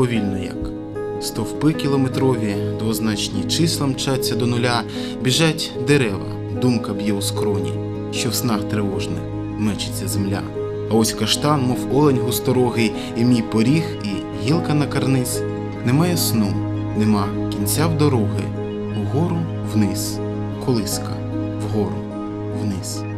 повільно як. Стовпи кілометрові, двозначні числа мчаться до нуля, біжать дерева, думка б'є у скроні, що в снах тривожних мечиться земля. А ось каштан, мов олень густорогий, і мій поріг, і гілка на карниз. Немає сну, нема кінця в дороги, угору вниз, колиска, вгору вниз.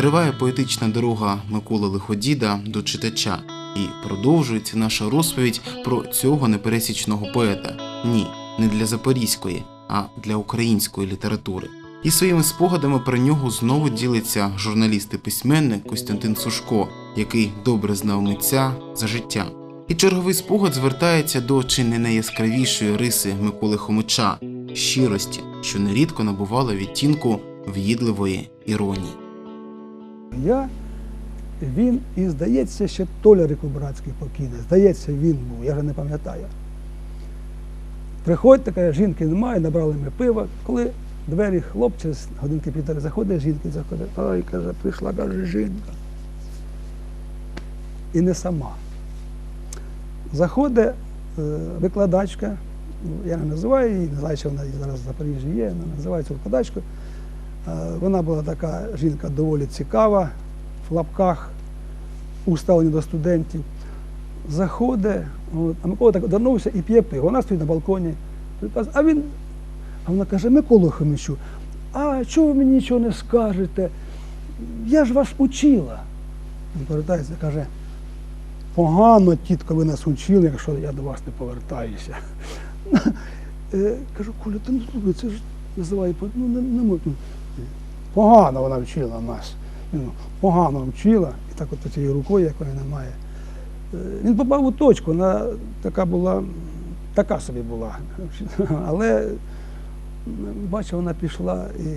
Триває поетична дорога Миколи Лиходіда до читача, і продовжується наша розповідь про цього непересічного поета. Ні, не для запорізької, а для української літератури. І своїми спогадами про нього знову ділиться журналіст і письменник Костянтин Сушко, який добре знав митця за життя. І черговий спогад звертається до чи не найяскравішої риси Миколи Хомича щирості, що нерідко набувала відтінку в'їдливої іронії. Я, він і здається, ще Толя Рикобратський покійний. Здається, він був, я вже не пам'ятаю. Приходьте, каже, жінки немає, набрали ми пива. Коли двері хлоп через годинки півтори заходить, жінки заходить. Ой, каже, прийшла каже, жінка. І не сама. Заходить е, викладачка, ну, я не називаю її, не знаю, чи вона зараз в Запоріжжі є, вона називається викладачкою. Е, Вона була така жінка доволі цікава, в лапках, уставлені до студентів. Заходить, а Микола так одвернувся і п'є пиво. Вона стоїть на балконі. А він, а вона каже, Микола Хомичу, а чого ви мені нічого не скажете? Я ж вас учила. Він повертається і каже, погано, тітко, ви нас учили, якщо я до вас не повертаюся. Е, Кажу, Коля, ти слухай, це ж називає, ну не можна. Погано вона вчила нас. Ну, Погано вчила, і так от цією рукою, якої немає. Е, Він попав у точку, вона така була, така собі була. Але бачив, вона пішла і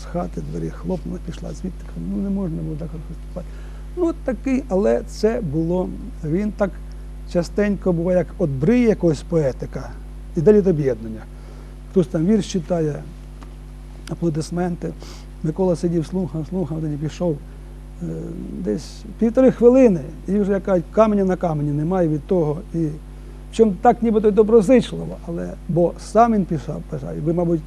з хати двері хлопнула, пішла звідти. Ну не можна було так виступати. Ну, от такий, але це було. Він так частенько буває, як от бриє якогось поетика, і далі до об'єднання. Хтось там вірш читає, аплодисменти. Микола сидів, слухав, слухав, тоді пішов. Е, Десь півтори хвилини, і вже яка каменя на камені немає від того. І чому так нібито доброзичливо, але бо сам він писав. І ви, мабуть,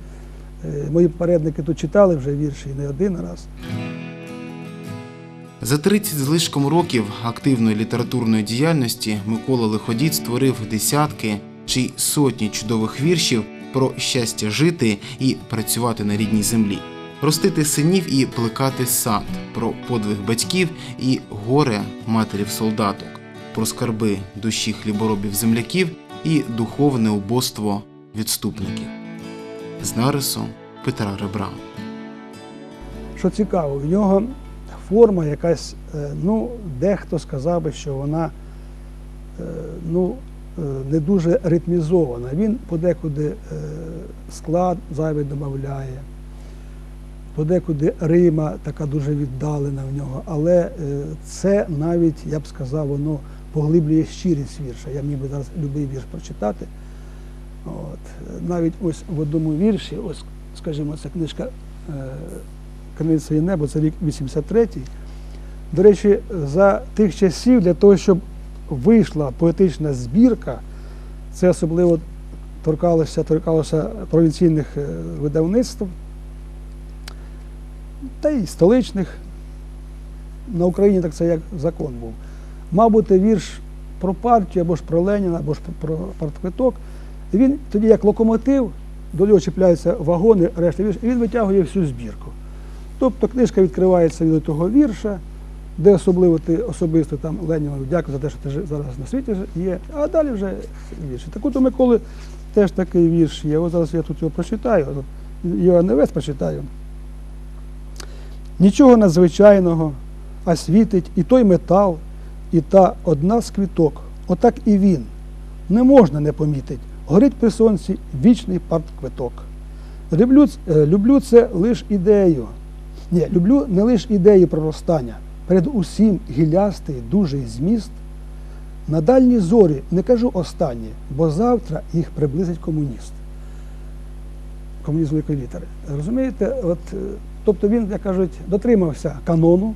е, мої попередники тут читали вже вірші не один раз. За 30 з лишком років активної літературної діяльності Микола Лиходіт створив десятки чи сотні чудових віршів про щастя жити і працювати на рідній землі, ростити синів і плекати сад, про подвиг батьків і горе матерів солдаток, про скарби душі хліборобів земляків і духовне убоство відступників. З нарисом Петра Ребра. Що цікаво, в нього форма якась, е, ну, дехто сказав би, що вона е, ну, не дуже ритмізована. Він подекуди е, склад зайвий додає, подекуди Рима така дуже віддалена в нього, але е, це навіть, я б сказав, воно поглиблює щирість вірша. Я міг би зараз будь-який вірш прочитати. От. Навіть ось в одному вірші, ось, скажімо, ця книжка е, Криниця і небо, це рік 83-й. До речі, за тих часів для того, щоб вийшла поетична збірка, це особливо торкалося, торкалося провінційних е, видавництв, та й столичних. На Україні так це як закон був. Мав бути вірш про партію або ж про Леніна, або ж про партквиток. І він тоді, як локомотив, до нього чіпляються вагони, решта вірш, і він витягує всю збірку. Тобто книжка відкривається від того вірша, де особливо ти особисто там Леніну дякую за те, що ти зараз на світі є, а далі вже вірші. Так от у Миколи теж такий вірш є. От зараз я тут його прочитаю, його не весь прочитаю. Нічого надзвичайного, а світить і той метал, і та одна з квіток. Отак і він. Не можна не помітить. Горить при сонці вічний партквиток. Люблю, люблю це лише ідею. Ні, люблю не лише ідеї проростання. Перед усім гілястий, дужий зміст. На дальні зорі не кажу останні, бо завтра їх приблизить комуніст. Комунізм великої літери. Розумієте, от, е, тобто він, як кажуть, дотримався канону,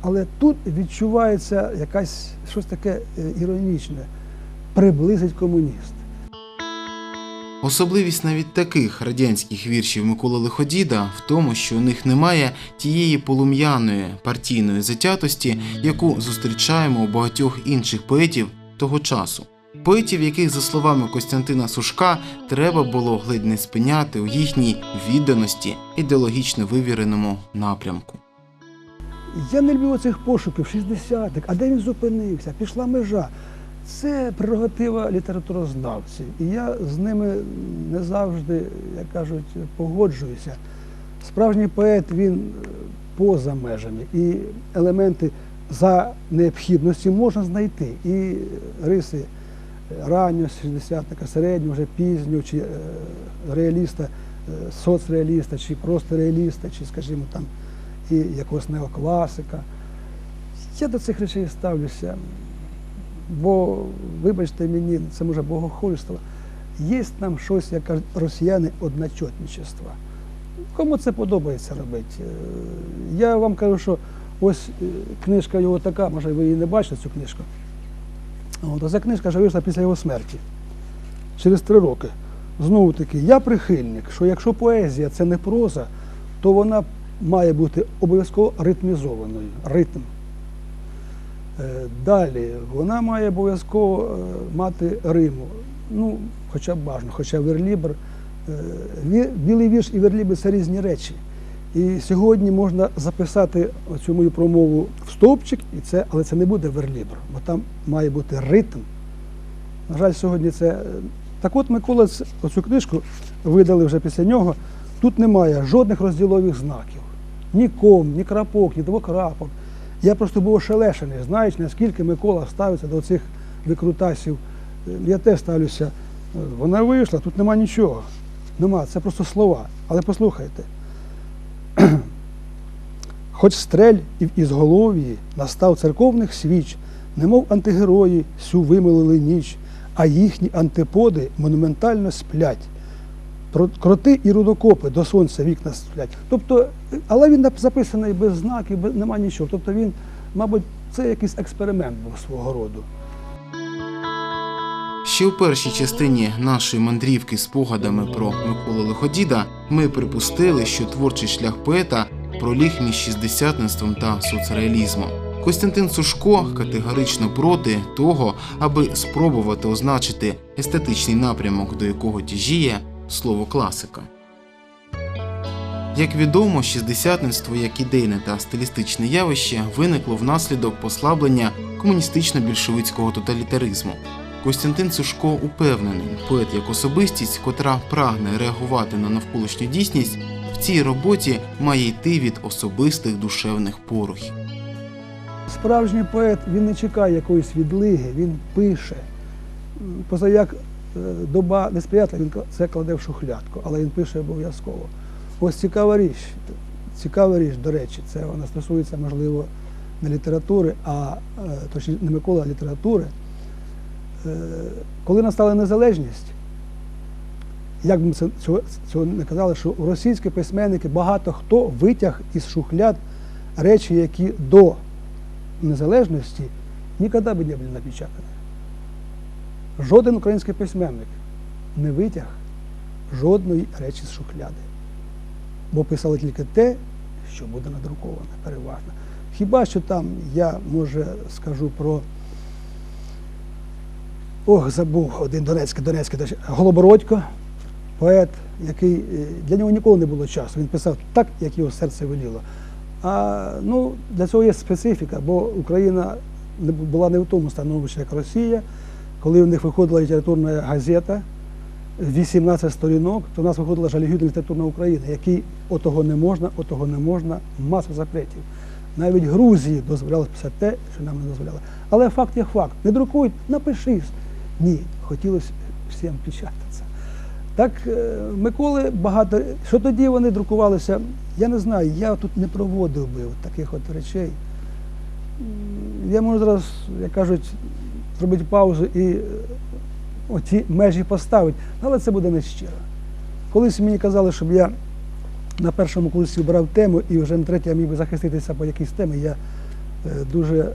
але тут відчувається якась щось таке е, іронічне. Приблизить комуніст. Особливість навіть таких радянських віршів Миколи Лиходіда в тому, що у них немає тієї полум'яної партійної затятості, яку зустрічаємо у багатьох інших поетів того часу. Поетів, яких, за словами Костянтина Сушка, треба було ледь не спиняти у їхній відданості ідеологічно вивіреному напрямку. Я не люблю оцих пошуків 60-х, а де він зупинився? Пішла межа. Це прерогатива літературознавців. І я з ними не завжди, як кажуть, погоджуюся. Справжній поет він е, поза межами. І елементи за необхідності можна знайти. І риси раннього 60-ника, середнього, вже пізнього, чи е, реаліста, е, соцреаліста, чи просто реаліста, чи, скажімо, там і якогось неокласика. Я до цих речей ставлюся, бо, вибачте мені, це може богохульство. Є там щось, як кажуть росіяни, одночотничества. Кому це подобається робити? Е, Я вам кажу, що ось е, книжка його така, може ви її не бачили, цю книжку. От, а ця книжка вже вийшла після його смерті, через три роки. Знову таки, я прихильник, що якщо поезія це не проза, то вона має бути обов'язково ритмізованою. Ритм. Е, Далі вона має обов'язково е, мати риму. Ну, хоча б бажано, хоча верлібр. е, Білий вірш і верлібр це різні речі. І сьогодні можна записати цю мою промову в стовпчик, це, але це не буде верлібр, бо там має бути ритм. На жаль, сьогодні це. Так от Микола ц- оцю книжку видали вже після нього. Тут немає жодних розділових знаків. Ні ком, ні крапок, ні двокрапок. Я просто був ошелешений, знаючи, наскільки Микола ставиться до цих викрутасів. Я теж ставлюся. Вона вийшла, тут нема нічого. Нема, це просто слова. Але послухайте. Хоч стрель і в ізголов'ї настав церковних свіч, немов антигерої сю вимилили ніч, а їхні антиподи монументально сплять. Кроти і рудокопи до сонця вікна сплять. Тобто, але він записаний без знаків, без, нема нічого. Тобто він, мабуть, це якийсь експеримент був свого роду. Ще у першій частині нашої мандрівки спогадами про Миколу Лиходіда ми припустили, що творчий шлях поета проліг між шістдесятництвом та соцреалізмом. Костянтин Сушко категорично проти того, аби спробувати означити естетичний напрямок, до якого тяжіє слово класика. Як відомо, шістдесятництво як ідейне та стилістичне явище виникло внаслідок послаблення комуністично-більшовицького тоталітаризму. Костянтин Сушко упевнений, поет як особистість, котра прагне реагувати на навколишню дійсність, в цій роботі має йти від особистих душевних порухів. Справжній поет він не чекає якоїсь відлиги, він пише. М, Поза як е, доба несприятлива, він це кладе в шухлядку, але він пише обов'язково. Ось цікава річ, цікава річ, до речі, це вона стосується, можливо, не літератури, а е, точніше не Миколи, а літератури. Е, Коли настала незалежність, як би ми цього, цього не казали, що російські письменники багато хто витяг із шухляд речі, які до незалежності ніколи би не були напечатані. Жоден український письменник не витяг жодної речі з шухляди. Бо писали тільки те, що буде надруковане переважно. Хіба що там я, може, скажу про. Ох, забув один Донецький, Донецький, Голобородько, поет, який е, для нього ніколи не було часу. Він писав так, як його серце веліло. А ну, для цього є специфіка, бо Україна була не в тому становищі, як Росія. Коли в них виходила літературна газета, 18 сторінок, то в нас виходила жалюгідна літературна Україна, який отого не можна, отого не можна, маса запретів. Навіть Грузії дозволяли писати те, що нам не дозволяли. Але факт є факт. Не друкують, напишись. Ні, хотілося всім печататися. Так, е, Миколи багато. Що тоді вони друкувалися, я не знаю, я тут не проводив би от таких от речей. Я можу зараз, як кажуть, зробити паузу і е, оті межі поставити. Але це буде нещиро. Колись мені казали, щоб я на першому курсі обрав тему і вже на третій я міг би захиститися по якійсь темі. Я е, дуже е,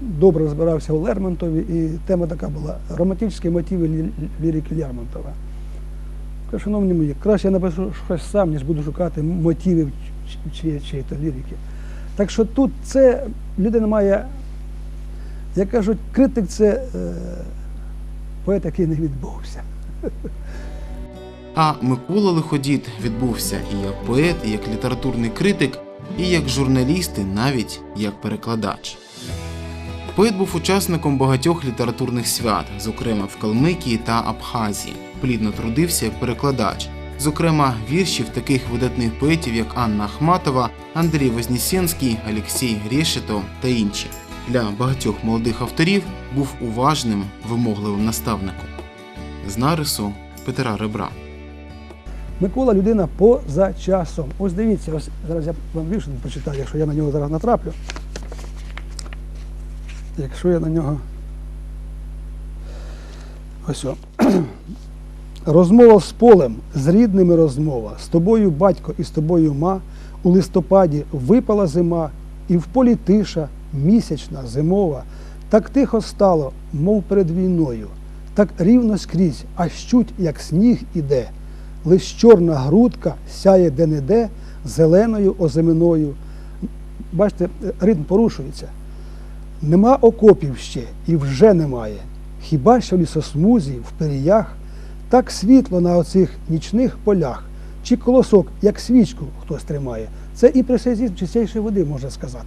добре розбирався у Лермонтові, і тема така була романтичні мотиви лірики Лермонтова. Кажу, шановні мої, краще я напишу щось сам, ніж буду шукати мотивів чи- чи- чиєї-то лірики. Так що тут це людина має, як кажуть, критик це е, поет, який не відбувся. А Микола Лиходід відбувся і як поет, і як літературний критик, і як журналіст, і навіть як перекладач. Поет був учасником багатьох літературних свят, зокрема в Калмикії та Абхазії. Плідно трудився як перекладач, зокрема віршів таких видатних поетів, як Анна Ахматова, Андрій Вознесенський, Олексій Грешето та інші. Для багатьох молодих авторів був уважним, вимогливим наставником. З нарису Петра Ребра. Микола людина поза часом. Ось дивіться, ось зараз я вам вірш прочитаю, якщо я на нього зараз натраплю. Якщо я на нього. Ось о. Розмова з полем, з рідними розмова, з тобою батько і з тобою ма, у листопаді випала зима, і в полі тиша, місячна, зимова, так тихо стало, мов перед війною, так рівно скрізь, аж чуть, як сніг іде. Лиш чорна грудка сяє де-не-де зеленою озиминою. Бачите, ритм порушується. Нема окопів ще і вже немає. Хіба що в лісосмузі, в періях, так світло на оцих нічних полях, чи колосок, як свічку хтось тримає. Це і пресезізм чистейшої води, можна сказати.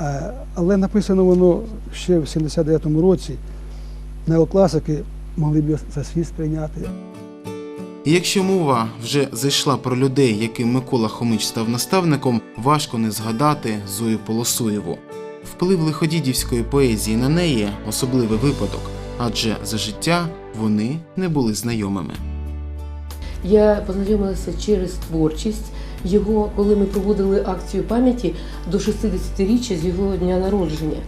Е, Але написано воно ще в 79-му році. Неокласики могли б за світ сприйняти. І якщо мова вже зайшла про людей, яким Микола Хомич став наставником, важко не згадати Зою Полосуєву. Вплив лиходідівської поезії на неї особливий випадок, адже за життя вони не були знайомими. Я познайомилася через творчість його, коли ми проводили акцію пам'яті до 60-річчя з його дня народження.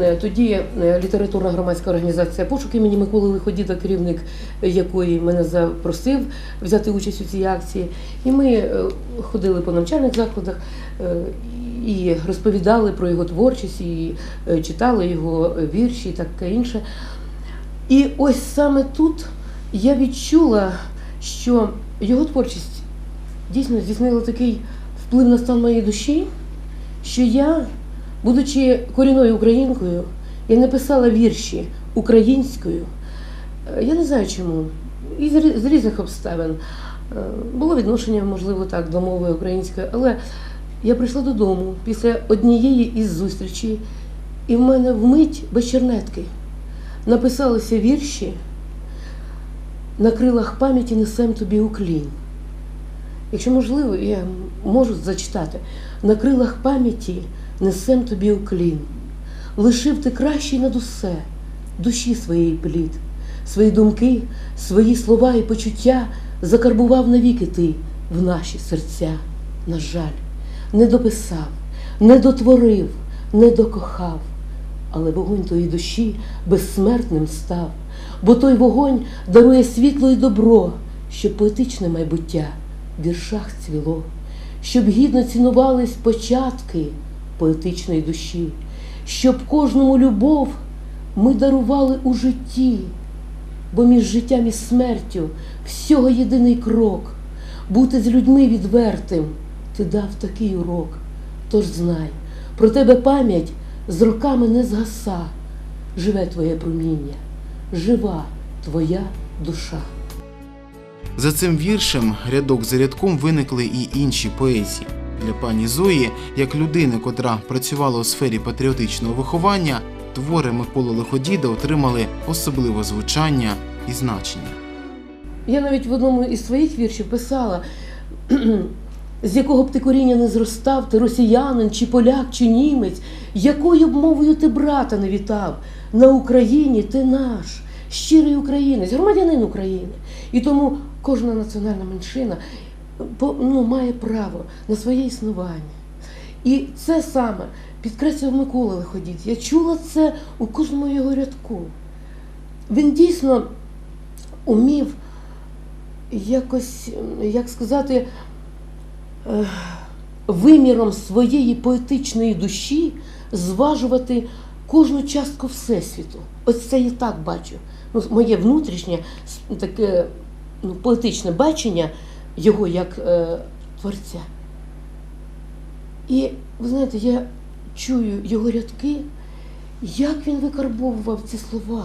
Е, Тоді е, літературна громадська організація пошук імені Миколи Лиходіда, керівник якої мене запросив взяти участь у цій акції. І ми е, ходили по навчальних закладах і розповідали про його творчість, і читали його вірші і таке інше. І ось саме тут я відчула, що його творчість дійсно здійснила такий вплив на стан моєї душі, що я, будучи корінною українкою, я написала вірші українською. Е, Я не знаю чому. І з різних обставин. Е, Було відношення, можливо, так, до мови української, але я прийшла додому після однієї із зустрічей, і в мене вмить без чернетки написалися вірші на крилах пам'яті несем тобі уклін. Якщо можливо, я можу зачитати. На крилах пам'яті несем тобі уклін. Лишив ти кращий над усе, душі своєї плід, свої думки, свої слова і почуття закарбував навіки ти в наші серця. На жаль, не дописав, не дотворив, не докохав але вогонь твоєї душі безсмертним став, бо той вогонь дарує світло і добро, щоб поетичне майбуття віршах цвіло, щоб гідно цінувались початки поетичної душі, щоб кожному любов ми дарували у житті, бо між життям і смертю всього єдиний крок бути з людьми відвертим. Ти дав такий урок. Тож знай, про тебе пам'ять з роками не згаса. Живе твоє проміння, жива твоя душа. За цим віршем рядок за рядком виникли і інші поезії. Для пані Зої, як людини, котра працювала у сфері патріотичного виховання, твори Миколи Лиходіда отримали особливе звучання і значення. Я навіть в одному із своїх віршів писала, з якого б ти коріння не зростав, ти росіянин, чи поляк, чи німець, якою б мовою ти брата не вітав, на Україні ти наш, щирий українець, громадянин України. І тому кожна національна меншина ну, має право на своє існування. І це саме підкреслив Микола Лиходіт. Я чула це у кожному його рядку. Він дійсно умів якось, як сказати, е, виміром своєї поетичної душі зважувати кожну частку Всесвіту. Ось це я так бачу. Ну, моє внутрішнє таке ну, поетичне бачення його як е, творця. І ви знаєте, я чую його рядки, як він викарбовував ці слова,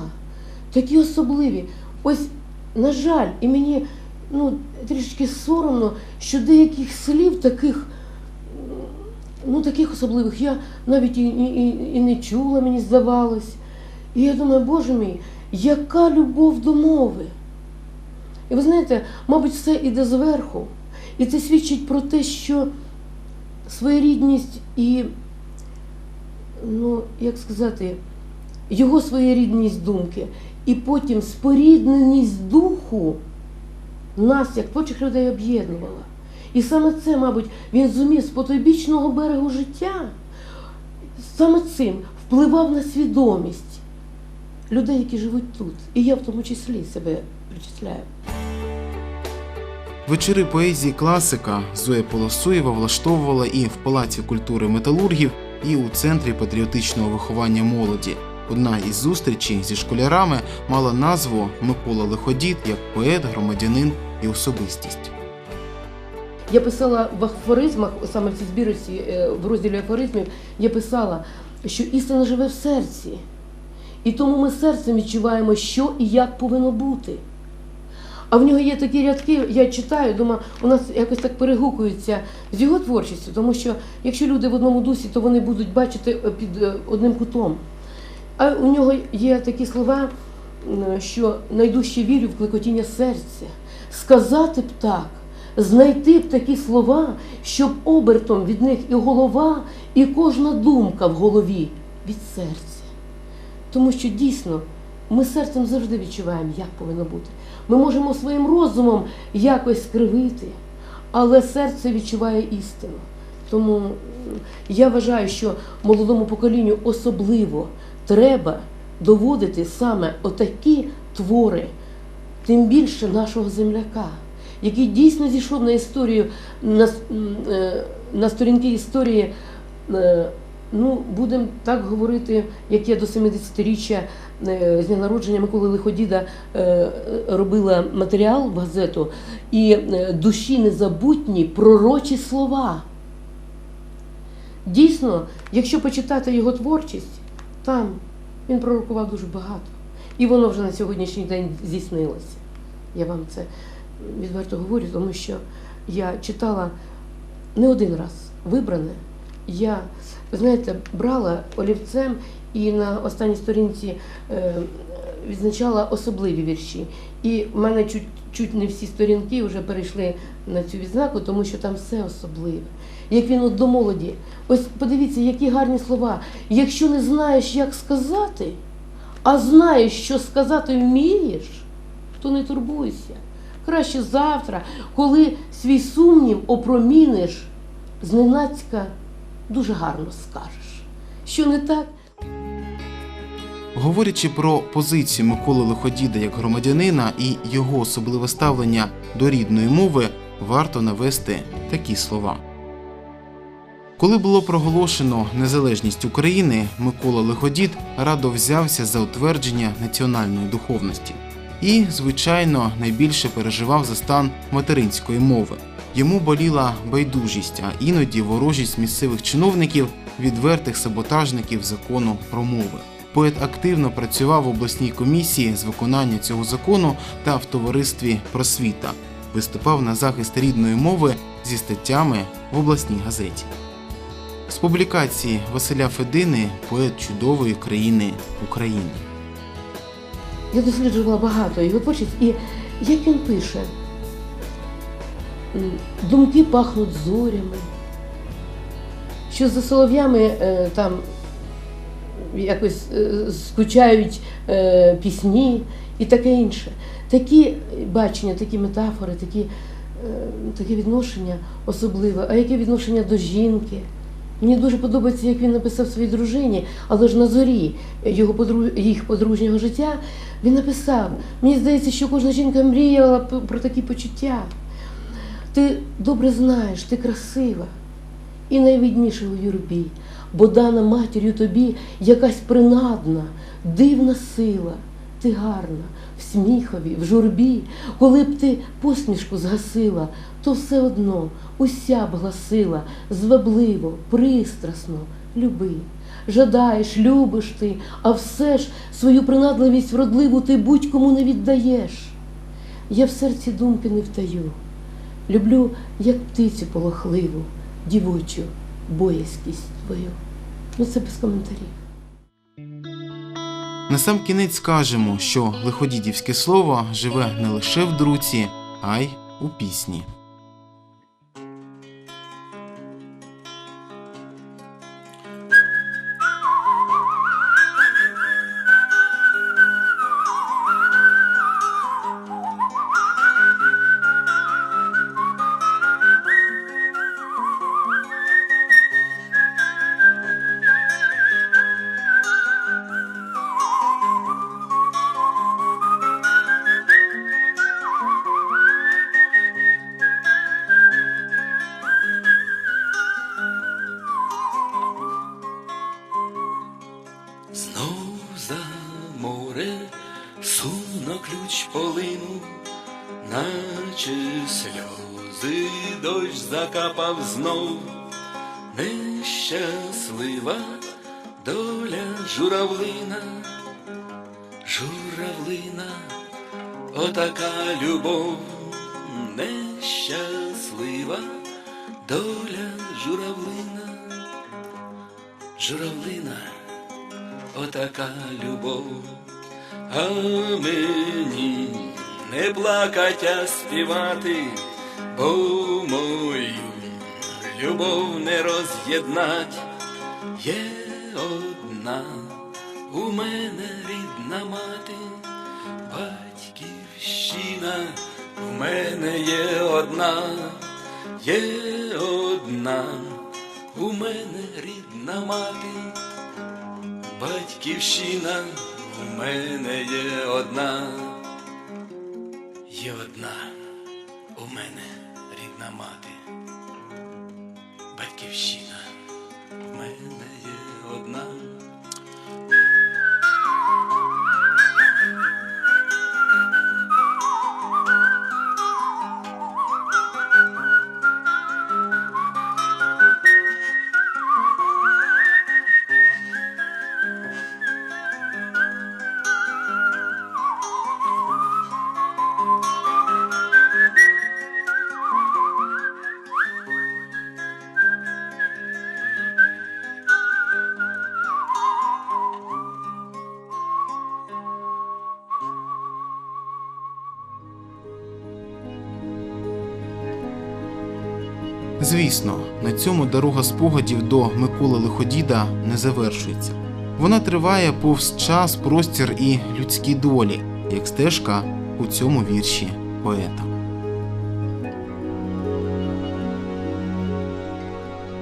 такі особливі. Ось, на жаль, і мені ну, трішки соромно, що деяких слів таких, ну, таких особливих я навіть і, і- і не чула, мені здавалось. І я думаю, Боже мій, яка любов до мови. І ви знаєте, мабуть, все іде зверху. І це свідчить про те, що своєрідність і, ну, як сказати, його своєрідність думки, і потім спорідненість духу нас, як творчих людей, об'єднувала. І саме це, мабуть, він зумів з потойбічного берегу життя, саме цим впливав на свідомість людей, які живуть тут. І я в тому числі себе причисляю. Вечори поезії класика Зоя Полосуєва влаштовувала і в Палаці культури металургів, і у центрі патріотичного виховання молоді. Одна із зустрічей зі школярами мала назву Микола Лиходіт як поет, громадянин і особистість. Я писала в афоризмах, саме в цій збірці, е, в розділі афоризмів, я писала, що істина живе в серці. І тому ми серцем відчуваємо, що і як повинно бути. А в нього є такі рядки, я читаю, думаю, у нас якось так перегукуються з його творчістю, тому що якщо люди в одному дусі, то вони будуть бачити е, під е, одним кутом. А у нього є такі слова, що найдужче вірю в клекотіння серця. Сказати б так, знайти б такі слова, щоб обертом від них і голова, і кожна думка в голові від серця. Тому що дійсно ми серцем завжди відчуваємо, як повинно бути. Ми можемо своїм розумом якось скривити, але серце відчуває істину. Тому я вважаю, що молодому поколінню особливо треба доводити саме отакі твори, тим більше нашого земляка, який дійсно зійшов на історію, на, е, на сторінки історії. Ну, будемо так говорити, як я до 70-річчя е, з дня народження Миколи Лиходіда е, робила матеріал в газету, і е, душі незабутні пророчі слова. Дійсно, якщо почитати його творчість, там він пророкував дуже багато. І воно вже на сьогоднішній день здійснилося. Я вам це відверто говорю, тому що я читала не один раз вибране. Я, знаєте, брала олівцем і на останній сторінці е, відзначала особливі вірші. І в мене чуть, чуть не всі сторінки вже перейшли на цю відзнаку, тому що там все особливе. Як він от до молоді. Ось подивіться, які гарні слова. Якщо не знаєш, як сказати, а знаєш, що сказати вмієш, то не турбуйся. Краще завтра, коли свій сумнів опроміниш, зненацька дуже гарно скажеш. Що не так, Говорячи про позицію Миколи Лиходіда як громадянина і його особливе ставлення до рідної мови, варто навести такі слова. Коли було проголошено незалежність України, Микола Лиходід радо взявся за утвердження національної духовності і, звичайно, найбільше переживав за стан материнської мови. Йому боліла байдужість, а іноді ворожість місцевих чиновників, відвертих саботажників закону про мови. Поет активно працював в обласній комісії з виконання цього закону та в товаристві просвіта. Виступав на захист рідної мови зі статтями в обласній газеті. З публікації Василя Федини поет чудової країни України. я досліджувала багато його творчість, і як він пише, думки пахнуть зорями, що за солов'ями е, там якось е, скучають е, пісні і таке інше. Такі бачення, такі метафори, такі, таке відношення особливе. А яке відношення до жінки, Мені дуже подобається, як він написав своїй дружині, але ж на зорі його подру... їх подружнього життя він написав: мені здається, що кожна жінка мріяла про такі почуття. Ти добре знаєш, ти красива і найвідніша у юрбі, бо дана матір'ю тобі якась принадна, дивна сила. Ти гарна в сміхові, в журбі, коли б ти посмішку згасила, то все одно уся б гласила звабливо, пристрасно, люби. Жадаєш, любиш ти, а все ж свою принадливість вродливу ти будь-кому не віддаєш. Я в серці думки не втаю. Люблю, як птицю полохливу, дівочу боязкість твою. Ну це без коментарів. На сам кінець скажемо, що лиходідівське слово живе не лише в друці, а й у пісні. За море сумно ключ полинув, наче сльози дощ закапав знов, нещаслива доля журавлина, журавлина, отака любов, нещаслива доля журавлина, журавлина отака любов, а мені не плакать, а співати, бо мою любов не роз'єднать. Є одна у мене рідна мати, батьківщина. В мене є одна, є одна у мене рідна мати. Батьківщина в мене є одна, є одна у мене рідна мати. Батьківщина Звісно, на цьому дорога спогадів до Миколи Лиходіда не завершується. Вона триває повз час, простір і людські долі, як стежка у цьому вірші поета.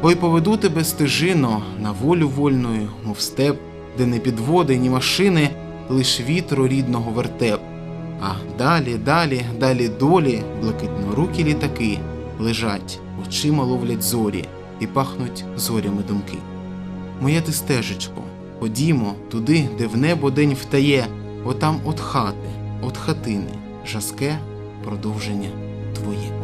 Ой, поведу тебе стежино на волю вольною, мов степ, де не підводи, ні машини, лиш вітру рідного вертеп. А далі, далі, далі долі, блакитнорукі літаки лежать, очима ловлять зорі і пахнуть зорями думки. Моя ти стежечко, ходімо туди, де в небо день втає, отам от хати, от хатини, жаске продовження твоє.